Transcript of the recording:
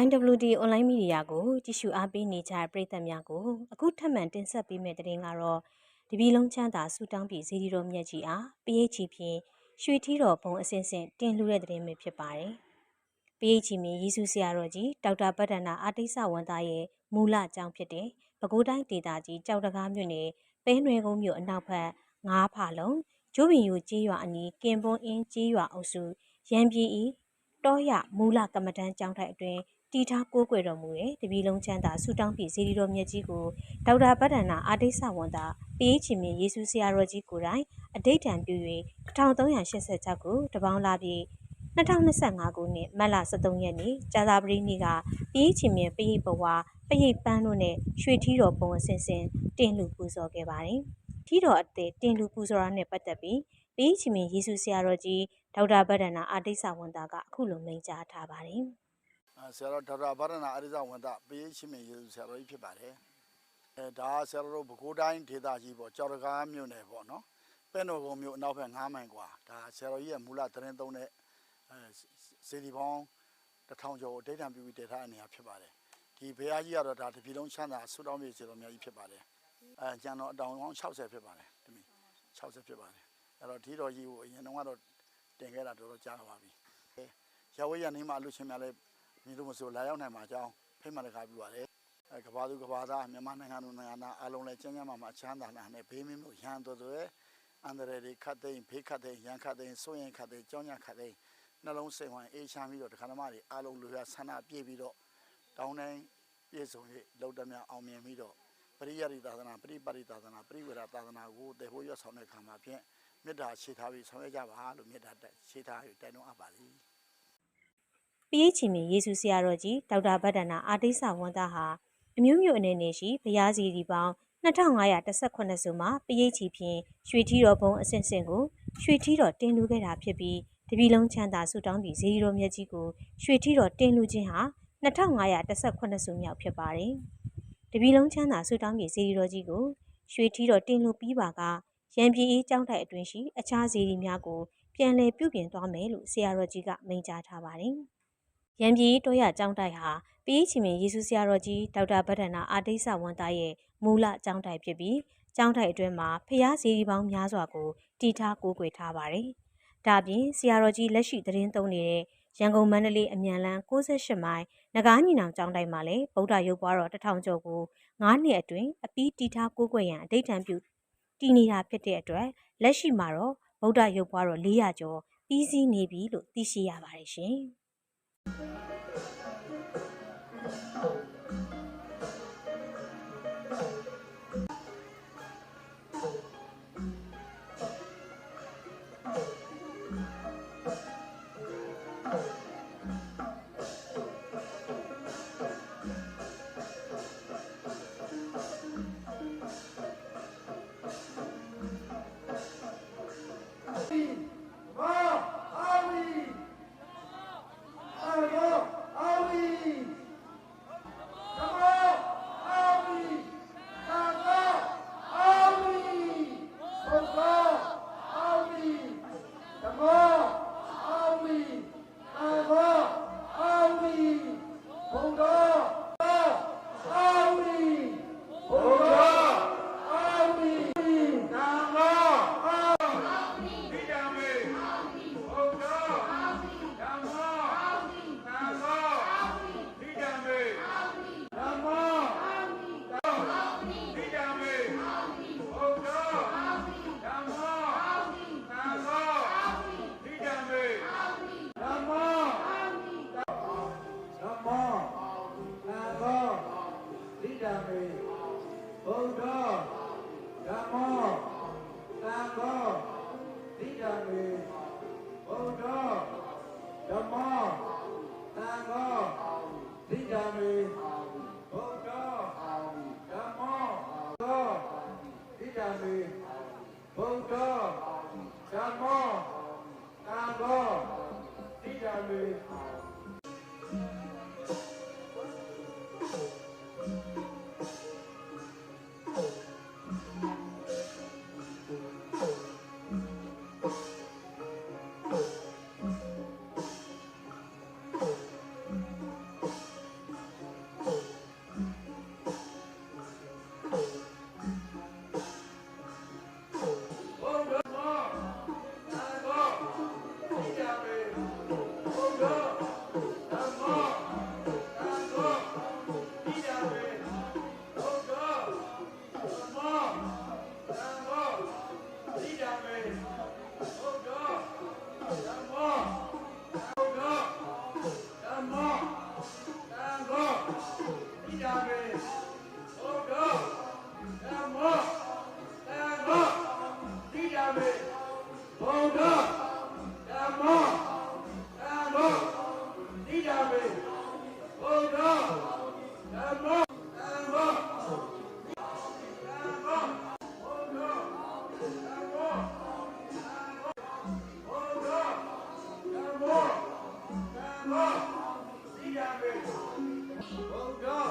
YWD အွန်လိုင်းမီဒီယာကိုကြည့်ရှုအားပေးနေကြတဲ့ပရိသတ်များကိုအခုထပ်မံတင်ဆက်ပေးမယ့်သတင်းကတော့တပီလုံးချမ်းသာဆူတောင်းပြည်ဇီဒီတော်မြတ်ကြီးအား PH ဖြင့်ရွှေထီတော်ဘုံအစင်စင်တင်လှူတဲ့သတင်းပဲဖြစ်ပါတယ်။ PH မြင်ယေရှုဆရာတော်ကြီးဒေါက်တာပတ္တနာအာတိဆဝန်သားရဲ့မူလအကြောင်းဖြစ်တဲ့ပဲခူးတိုင်းဒေသကြီးကြောက်တကားမြို့နယ်ပဲနွယ်ကုန်းမြို့အနောက်ဘက်ငါးဖာလုံးကျိုးပင်ယူကျေးရွာအနီးကင်ပွန်အင်းကျေးရွာအုပ်စုရန်ပြည်ဤတောရမူလကမ္မတန်းကျောင်းထိုက်အတွင်း တီထားကိုးကွယ်တော်မူတဲ့တပီလုံးချမ်းသာဆူတောင်းပြည်ဇီဒီတော်မြတ်ကြီးကိုဒေါက်တာပဒ္ဒနာအာတိဆဝန်သာပေးချီမင်းယေရှုဆရာတော်ကြီးကိုယ်တိုင်အတိတ်တံပြု၍1386ခုတပေါင်းလာပြီး2025ခုနှစ်မတ်လ23ရက်နေ့ကြာသပတေးနေ့ကပေးချီမင်းပိယိတ်ဘဝပိယိတ်ပန်းတို့နဲ့ရွှေထီတော်ပုံအစဉ်စဉ်တင်လူပူဇော်ခဲ့ပါတယ်။ထီတော်အသေးတင်လူပူဇော်ရနဲ့ပတ်သက်ပြီးပေးချီမင်းယေရှုဆရာတော်ကြီးဒေါက်တာပဒ္ဒနာအာတိဆဝန်သာကအခုလိုမိန့်ကြားထားပါတယ်။ ဆရာတော်ဒေါက်တာဗရဏအရိဇဝန်တပရိရှိမင်ယေရှုဆရာတော်ကြီးဖြစ်ပါတယ်အဲဒါဆရာတော်တို့ပဲခူးတိုင်းဒေသကြီးပေါ့ကြောက်တကားမြို့နယ်ပေါ့နော်ပဲ့တော်ကုန်းမြို့အနောက်ဘက်9မိုင်กว่าဒါဆရာတော်ကြီးရဲ့မူလသတင်းသုံးတဲ့အဲစေဒီပေါင်းတစ်ထောင်ကျော်ဒိဋ္ဌံပြုပြီးတည်ထားတဲ့နေရာဖြစ်ပါတယ်ဒီဘုရားကြီးကတော့ဒါတပြည်လုံးချမ်းသာဆုတောင်းပြည့်စေတော်များကြီးဖြစ်ပါတယ်အဲကျန်တော်အတောင်ပေါင်း60ဖြစ်ပါတယ်တမီ60ဖြစ်ပါတယ်အဲ့တော့ဒီတော်ကြီးကိုအရင်တော့ကတော့တင်ခဲ့တာတော်တော်ကြာပါပြီရဝေးရနေမှာလူချင်းများလည်း မင်းတို့မဆိုလာရောက်နိုင်မှာအကြောင်းဖိတ်မှန်တကားပြပါတယ်အဲကဘာသူကဘာသားမြန်မာနိုင်ငံသူနိုင်ငံသားအားလုံးလည်းကျန်းကျန်းမာမာချမ်းသာနိုင်နဲ့ဘေးမင်းတို့ရန်တော်တွေအန္တရာယ်တွေခတ်သိမ်းဖေးခတ်သိမ်းရန်ခတ်သိမ်းစိုးရင်ခတ်သိမ်းကြောင်းညခတ်သိမ်းနှလုံးစိတ်ဝမ်းအေးချမ်းပြီးတော့တခါတမတွေအားလုံးလူရဆန္ဒပြည့်ပြီးတော့တောင်းတိုင်းပြည့်စုံ၍လောက်တမြအောင်မြင်ပြီးတော့ပရိယရိသာသနာပရိပရိသာသနာပရိဝေဒသာသနာကိုတည်ဖို့ရဆောင်တဲ့ခါမှာဖြင့်မေတ္တာရှေ့ထားပြီးဆောင်ရွက်ကြပါလို့မေတ္တာတက်ရှေ့ထားပြီးတိုင်တော်အပ်ပါလိမ့် PH မီယေရှုဆရာတော်ကြီးဒေါက်တာဗဒ္ဒနာအာတိဆဝန်သားဟာအမျိုးမျိုးအနေနဲ့ရှိဘုရားစီဒီပေါင်း2518စုမှာ PH ဖြင့်ရွှေထီတော်ဘုံအဆင့်ဆင့်ကိုရွှေထီတော်တင်လူခဲ့တာဖြစ်ပြီးတပီလုံးချမ်းသာဆုတောင်းပြီးဇေဒီတော်မြတ်ကြီးကိုရွှေထီတော်တင်လူခြင်းဟာ2518စုမြောက်ဖြစ်ပါတယ်။တပီလုံးချမ်းသာဆုတောင်းပြီးဇေဒီတော်ကြီးကိုရွှေထီတော်တင်လူပြီးပါကရန်ပြည်အေးကျောင်းထိုက်အတွင်းရှိအခြားဇေဒီများကိုပြန်လည်ပြုပြင်သွားမယ်လို့ဆရာတော်ကြီးကမိန့်ကြားထားပါတယ်။ ရန်ပြည်တောရကျောင်းတိုက်ဟာปีချီမင်ယေရှုဆရာတော်ကြီးဒေါက်တာဗဒ္ဒနာအာတိဆဝန်သားရဲ့မူလကျောင်းတိုက်ဖြစ်ပြီးကျောင်းတိုက်အတွင်းမှာဖျားစီရီပေါင်းများစွာကိုတည်ထားကိုးကွယ်ထားပါတယ်။ဒါပြင်ဆရာတော်ကြီးလက်ရှိသတင်းသုံးနေတဲ့ရန်ကုန်မန္တလေးအမြန်လန်း68မိုင်နဂါးညီနောင်ကျောင်းတိုက်မှာလည်းဗုဒ္ဓရုပ်ပွားတော်တထောင်ကျော်ကို9နှစ်အတွင်းအပြီးတည်ထားကိုးကွယ်ရန်အဋိဌံပြုတည်နေတာဖြစ်တဲ့အတွက်လက်ရှိမှာတော့ဗုဒ္ဓရုပ်ပွားတော်400ကျော်ပြီးစီးနေပြီလို့သိရှိရပါတယ်ရှင်။ Thank you. Oh, God.